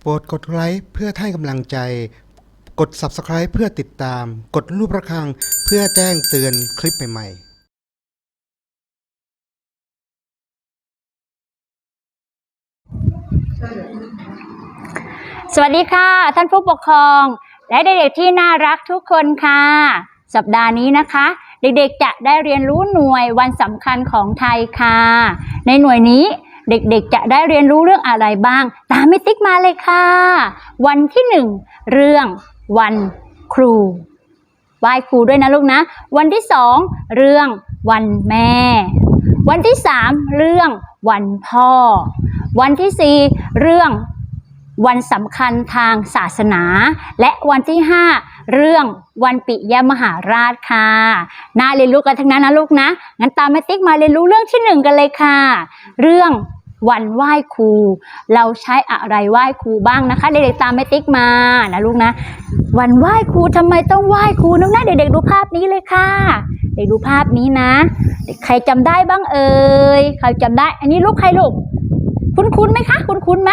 โปรดกดไลค์เพื่อให้กำลังใจ กด Subscribe เพื่อติดตาม กดรูประฆังเพื่อแจ้งเตือนคลิปใหม่ๆสวัสดีค่ะ ท่านผู้ปกครอง และเด็กๆที่น่ารักทุกคนค่ะ สัปดาห์นี้นะคะ เด็กๆจะได้เรียนรู้หน่วยวันสำคัญของไทยค่ะ ในหน่วยนี้ เด็กๆ จะได้เรียนรู้เรื่องอะไรบ้าง ตามม่ติ๊กมาเลยค่ะ วันที่หนึ่งเรื่องวันครูไหว้ครูด้วยนะลูกนะ วันที่สองเรื่องวันแม่ วันที่สามเรื่องวันพ่อ วันที่สี่เรื่องวันสำคัญทางศาสนา และวันที่ 5 เรื่องวันปิยมหาราชค่ะน่าเรียนรู้กันทั้งนั้นนะลูกนะ งั้นตามแม่ติ๊กมาเรียนรู้เรื่องที่หนึ่งกันเลยค่ะ เรื่อง วันไหว้ครู เราใช้อะไรไหว้ครูบ้างนะคะ เด็กๆตามแม่ติ๊กมานะลูกนะ วันไหว้ครูทำไมต้องไหว้ครูน้องนะเด็กๆดูภาพนี้เลยค่ะ เด็กดูภาพนี้นะ ใครจำได้บ้างเอ่ยใครจำได้ อันนี้ลูกใครลูก คุ้นๆไหมคะ คุ้นๆไหม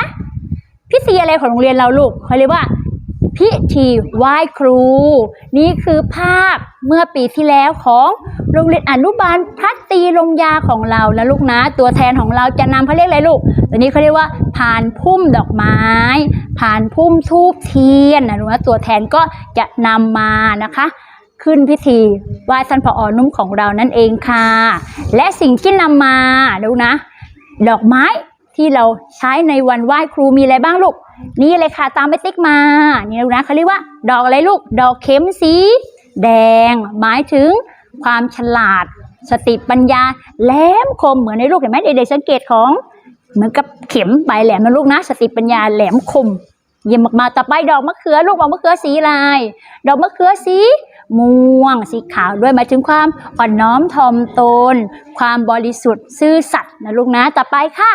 พิธีอะไรของโรงเรียนเราลูกเขาเรียกว่า พิธีไหว้ครู นี่คือภาพเมื่อปีที่แล้วของโรงเรียนอนุบาลพัตตีลงยาของเรานะลูกนะ ตัวแทนของเราจะนำเขาเรียกอะไรลูกตัวนี้เขาเรียกว่าผ่านพุ่มดอกไม้ผ่านพุ่มทูบเทียนนะลูกนะตัวแทนก็จะนำมานะคะขึ้นพิธีไหว้ท่านผอนุ่มของเรานั่นเองค่ะ และสิ่งที่นำมาลูกนะ ดอกไม้ที่เราใช้ในวันไหว้ครูมีอะไรบ้างลูก นี่เลยค่ะตามไปติ๊กมานี่ลูกนะเขาเรียกว่า ดอกอะไรลูก ดอกเข็มสี แดง หมายถึงความฉลาด สติปัญญาแหลมคมเหมือนในลูกเห็นไหมเด็กๆสังเกตของ เหมือนกับเข็มปลายแหลมนะลูกนะ สติปัญญาแหลมคม เยี่ยมมากๆต่อไปดอกมะเขือลูกดอกมะเขือสีอะไรดอกมะเขือสีม่วงสีขาวด้วยหมายถึงความอ่อนน้อมถ่อมตน ความบริสุทธิ์ซื่อสัตย์นะลูกนะต่อไปค่ะ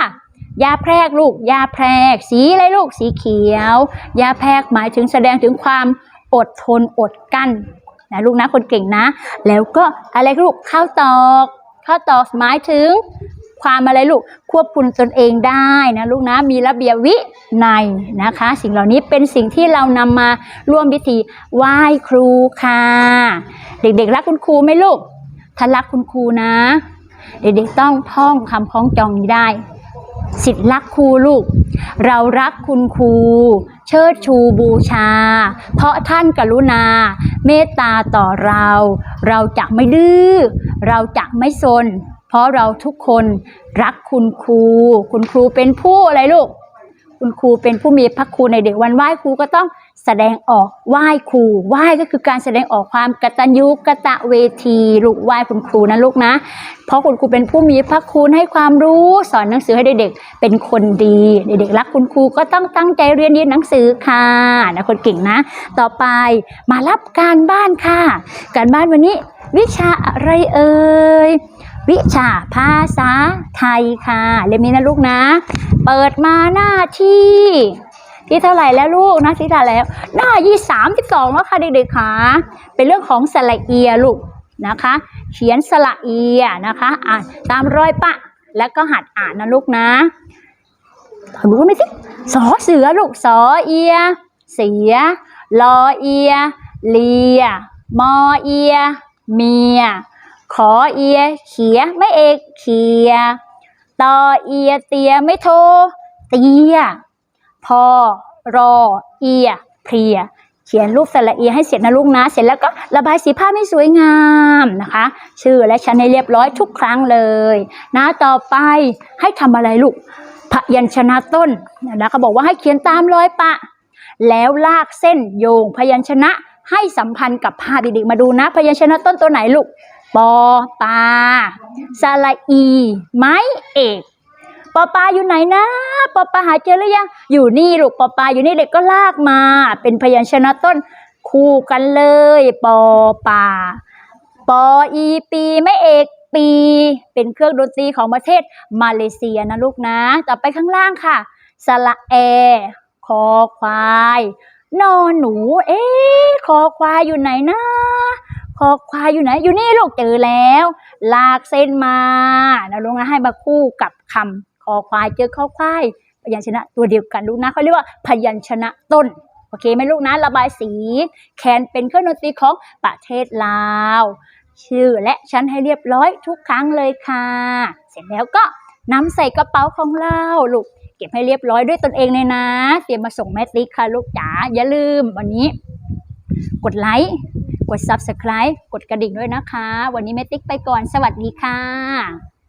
ยาแพรกลูกยาแพรก สีอะไรลูกสีเขียว ยาแพรกหมายถึงแสดงถึงความอดทนอดกั้นนะลูกนะคนเก่งนะ แล้วก็อะไรลูกข้าวตอกข้าวตอกหมายถึงความอะไรลูกควบคุมตนเองได้นะลูกนะมีระเบียบวินัยนะคะ สิ่งเหล่านี้เป็นสิ่งที่เรานำมาร่วมพิธีไหว้ครูค่ะ เด็กๆรักคุณครูไหมลูกถ้ารักคุณครูนะ เด็กๆต้องท่องคำคล้องจองนี้ได้ สิทธิรักครูลูก เรารักคุณครู เชิดชูบูชา เพราะท่านกรุณา เมตตาต่อเรา เราจะไม่ดื้อ เราจะไม่ซน เพราะเราทุกคนรักคุณครู คุณครูเป็นผู้อะไรลูก คุณครูเป็นผู้มีพระคุณในเด็กวันไหว้ครูก็ต้อง แสดงออกไหว้ครูไหว้ก็คือการแสดงออกความกตัญญูกตเวทีลูกไหว้คุณครูนะลูกนะ เพราะคุณครูเป็นผู้มีพระคุณให้ความรู้สอนหนังสือให้เด็กๆเป็นคนดี เด็กๆรักคุณครูก็ต้องตั้งใจเรียนเรียนหนังสือค่ะนะคนเก่งนะ ต่อไปมารับการบ้านค่ะ การบ้านวันนี้วิชาอะไรเอ่ยวิชาภาษาไทยค่ะเล่มนี้นะลูกนะ เปิดมาหน้าที่ ที่เท่าไหร่แล้วลูกน้าที่เท่าไหร่แล้ว หน้ายี่สามสิบสองแล้วค่ะเด็กๆค่ะเป็นเรื่องของสระเอียลูกนะคะเขียนสระเอียนะคะ อ่านตามรอยปะ แล้วก็หัดอ่านนะลูกนะดูไหมสิสอเสือลูกสอเอีย เสียลอเอีย เลีย มอเอีย เมีย ขอเอีย เขียไม่เอกเขียตอเอียเตียไม่โท เตีย พอรอเอียเพลีย เขียนรูปสระเอียให้เสร็จนะลูกนะ เสร็จแล้วก็ระบายสีผ้าให้สวยงามนะคะ ชื่อและชั้นให้เรียบร้อยทุกครั้งเลย นะต่อไปให้ทำอะไรลูกพยัญชนะต้นนะเขาบอกว่าให้เขียนตามรอยปะ แล้วลากเส้นโยงพยัญชนะให้สัมพันธ์กับภาพเด็กๆมาดูนะ พยัญชนะต้นตัวไหนลูกปอปาสระอี ไม้เอก ปอปลาอยู่ไหนนะปอปลาหาเจอหรือยัง อยู่นี่ลูกปอปลาอยู่นี่เด็กก็ลากมา เป็นพยัญชนะต้นคู่กันเลย ปอปลาปออีปีไม่เอกปี เป็นเครื่องดนตรีของประเทศมาเลเซียนะลูกนะ ต่อไปข้างล่างค่ะ สระแอ คอควาย นอนหนู เอ๊ะคอควายอยู่ไหนนะ คอควายอยู่ไหน อยู่นี่ลูกเจอแล้ว ลากเส้นมานะลูกนะให้มาคู่กับคำ คอควายเจอคอควายพยัญชนะตัวเดียวกันลูกนะเขาเรียกว่าพยัญชนะต้นโอเคไหมลูกนะระบายสี แคนเป็นเครื่องดนตรีของประเทศลาว ชื่อและชั้นให้เรียบร้อยทุกครั้งเลยค่ะ เสร็จแล้วก็นำใส่กระเป๋าของเราลูกเก็บให้เรียบร้อยด้วยตนเองเลยนะ เตรียมมาส่งแม่ติ๊กค่ะลูกจ๋าอย่าลืมวันนี้ กดไลค์กด Subscribe กดกระดิ่งด้วยนะคะ วันนี้แม่ติ๊กไปก่อนสวัสดีค่ะ